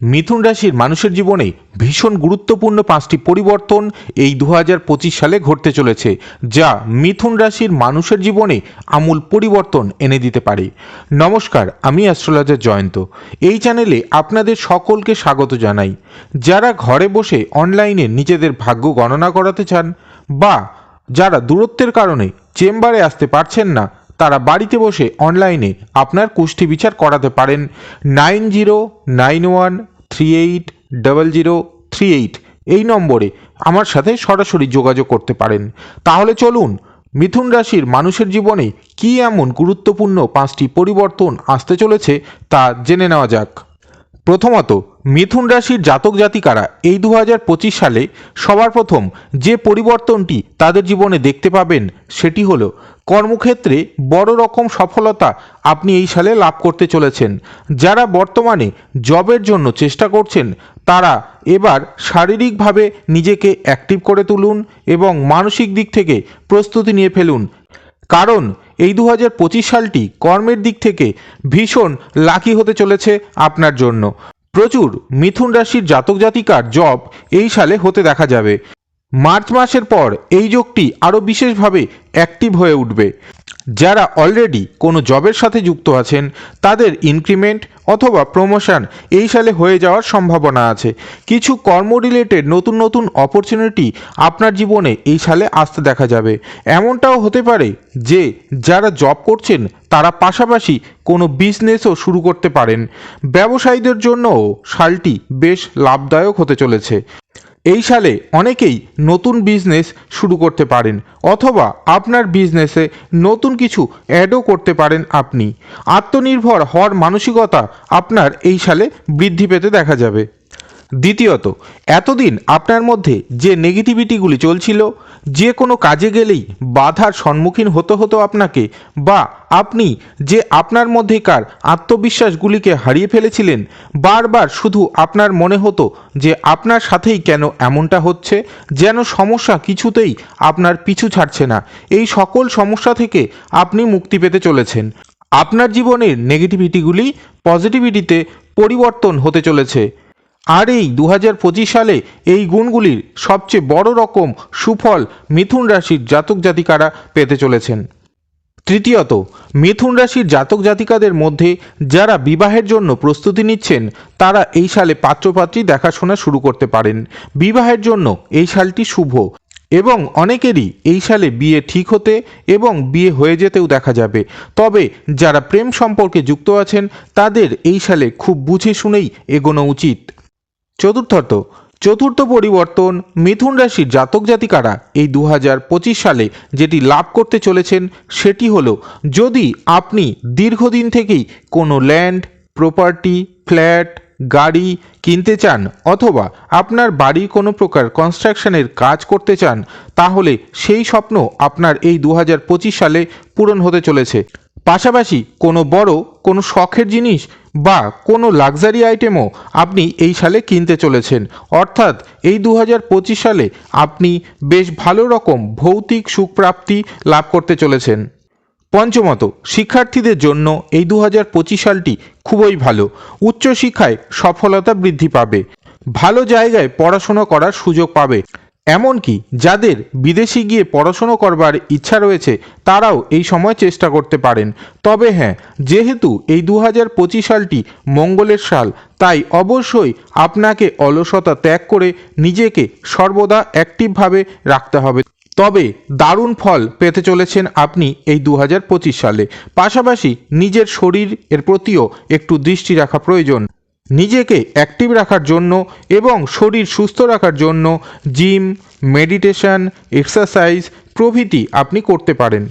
মিথুন রাশির মানুষের জীবনে ভীষণ গুরুত্বপূর্ণ পাঁচটি পরিবর্তন এই দু হাজার পঁচিশ সালে ঘটতে চলেছে, যা মিথুন রাশির মানুষের জীবনে আমূল পরিবর্তন এনে দিতে পারে। নমস্কার, আমি অ্যাস্ট্রোলজার জয়ন্ত। এই চ্যানেলে আপনাদের সকলকে স্বাগত জানাই। যারা ঘরে বসে অনলাইনে নিজেদের ভাগ্য গণনা করাতে চান বা যারা দূরত্বের কারণে চেম্বারে আসতে পারছেন না তারা বাড়িতে বসে অনলাইনে আপনার কুষ্টি বিচার করাতে পারেন nine zero, nine one, three eight, double zero, three eight. এই নম্বরে আমার সাথে সরাসরি যোগাযোগ করতে পারেন। তাহলে চলুন, মিথুন রাশির মানুষের জীবনে কী এমন গুরুত্বপূর্ণ পাঁচটি পরিবর্তন আসতে চলেছে তা জেনে নেওয়া যাক। প্রথমত, মিথুন রাশির জাতক জাতিকারা এই দু হাজার পঁচিশ সালে সবার প্রথম যে পরিবর্তনটি তাদের জীবনে দেখতে পাবেন সেটি হল, কর্মক্ষেত্রে বড় রকম সফলতা আপনি এই সালে লাভ করতে চলেছেন। যারা বর্তমানে জবের জন্য চেষ্টা করছেন, তারা এবার শারীরিকভাবে নিজেকে অ্যাক্টিভ করে তুলুন এবং মানসিক দিক থেকে প্রস্তুতি নিয়ে ফেলুন। কারণ এই দু হাজার পঁচিশ সালটি কর্মের দিক থেকে ভীষণ লাকি হতে চলেছে আপনার জন্য। প্রচুর মিথুন রাশির জাতক জাতিকার জব এই সালে হতে দেখা যাবে। মার্চ মাসের পর এই যোগটি আরও বিশেষভাবে অ্যাক্টিভ হয়ে উঠবে। যারা অলরেডি কোনো জবের সাথে যুক্ত আছেন, তাদের ইনক্রিমেন্ট অথবা প্রমোশন এই সালে হয়ে যাওয়ার সম্ভাবনা আছে। কিছু কর্ম রিলেটেড নতুন নতুন অপরচুনিটি আপনার জীবনে এই সালে আসতে দেখা যাবে। এমনটাও হতে পারে যে, যারা জব করছেন, তারা পাশাপাশি কোনো বিজনেসও শুরু করতে পারেন। ব্যবসায়ীদের জন্যও সালটি বেশ লাভদায়ক হতে চলেছে। এই সালে অনেকেই নতুন বিজনেস শুরু করতে পারেন অথবা আপনার বিজনেসে নতুন কিছু অ্যাডও করতে পারেন আপনি। আত্মনির্ভর হওয়ার মানসিকতা আপনার এই সালে বৃদ্ধি পেতে দেখা যাবে। দ্বিতীয়ত, এতদিন আপনার মধ্যে যে নেগেটিভিটিগুলি চলছিল, যে কোনো কাজে গেলেই বাধার সম্মুখীন হতে হতো আপনাকে বা আপনি যে আপনার মধ্যেকার আত্মবিশ্বাসগুলিকে হারিয়ে ফেলেছিলেন, বারবার শুধু আপনার মনে হতো যে আপনার সাথেই কেন এমনটা হচ্ছে, যেন সমস্যা কিছুতেই আপনার পিছু ছাড়ছে না। এই সকল সমস্যা থেকে আপনি মুক্তি পেতে চলেছেন। আপনার জীবনের নেগেটিভিটিগুলি পজিটিভিটিতে পরিবর্তন হতে চলেছে। আর এই দু হাজার পঁচিশ সালে এই গুণগুলির সবচেয়ে বড় রকম সুফল মিথুন রাশির জাতক জাতিকারা পেতে চলেছেন। তৃতীয়ত, মিথুন রাশির জাতক জাতিকাদের মধ্যে যারা বিবাহের জন্য প্রস্তুতি নিচ্ছেন, তারা এই সালে পাত্রপাত্রী দেখাশোনা শুরু করতে পারেন। বিবাহের জন্য এই সালটি শুভ এবং অনেকেরই এই সালে বিয়ে ঠিক হতে এবং বিয়ে হয়ে যেতেও দেখা যাবে। তবে যারা প্রেম সম্পর্কে যুক্ত আছেন, তাদের এই সালে খুব বুঝে শুনেই এগোনো উচিত। চতুর্থত, চতুর্থ পরিবর্তন মিথুন রাশির জাতক জাতিকারা এই দু হাজার পঁচিশ সালে যেটি লাভ করতে চলেছেন সেটি হল, যদি আপনি দীর্ঘদিন থেকেই কোনো ল্যান্ড প্রপার্টি ফ্ল্যাট গাড়ি কিনতে চান অথবা আপনার বাড়ি কোনো প্রকার কনস্ট্রাকশনের কাজ করতে চান, তাহলে সেই স্বপ্ন আপনার এই দু হাজার পঁচিশ সালে পূরণ হতে চলেছে। পাশাপাশি কোনো বড়, কোনো শখের জিনিস বা কোনো লাক্সারি আইটেমও আপনি এই সালে কিনতে চলেছেন। অর্থাৎ এই দু হাজার পঁচিশ সালে আপনি বেশ ভালো রকম ভৌতিক সুখপ্রাপ্তি লাভ করতে চলেছেন। পঞ্চমত, শিক্ষার্থীদের জন্য এই দু হাজার পঁচিশ সালটি খুবই ভালো। উচ্চশিক্ষায় সফলতা বৃদ্ধি পাবে। ভালো জায়গায় পড়াশুনো করার সুযোগ পাবে। এমনকি যাদের বিদেশে গিয়ে পড়াশুনো করবার ইচ্ছা রয়েছে, তারাও এই সময় চেষ্টা করতে পারেন। তবে হ্যাঁ যেহেতু এই দু হাজার পঁচিশ সালটি মঙ্গলের সাল, তাই অবশ্যই আপনাকে অলসতা ত্যাগ করে নিজেকে সর্বদা অ্যাক্টিভভাবে রাখতে হবে। তবে দারুণ ফল পেতে চলেছেন আপনি এই দু হাজার পঁচিশ সালে। পাশাপাশি নিজের শরীর এর প্রতিও একটু দৃষ্টি রাখা প্রয়োজন। নিজেকে অ্যাক্টিভ রাখার জন্য এবং শরীর সুস্থ রাখার জন্য জিম মেডিটেশন এক্সারসাইজ প্রভৃতি আপনি করতে পারেন।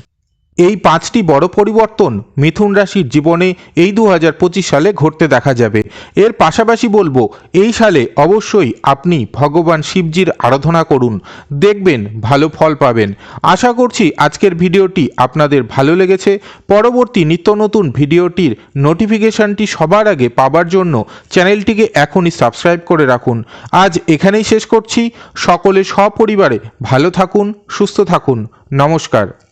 এই পাঁচটি বড় পরিবর্তন মিথুন রাশির জীবনে এই দু হাজার পঁচিশ সালে ঘটতে দেখা যাবে। এর পাশাপাশি বলব, এই সালে অবশ্যই আপনি ভগবান শিবজির আরাধনা করুন। দেখবেন ভালো ফল পাবেন। আশা করছি আজকের ভিডিওটি আপনাদের ভালো লেগেছে। পরবর্তী নিত্য নতুন ভিডিওটির নোটিফিকেশনটি সবার আগে পাবার জন্য চ্যানেলটিকে এখনই সাবস্ক্রাইব করে রাখুন। আজ এখানেই শেষ করছি। সকলে সপরিবারে ভালো থাকুন, সুস্থ থাকুন। নমস্কার।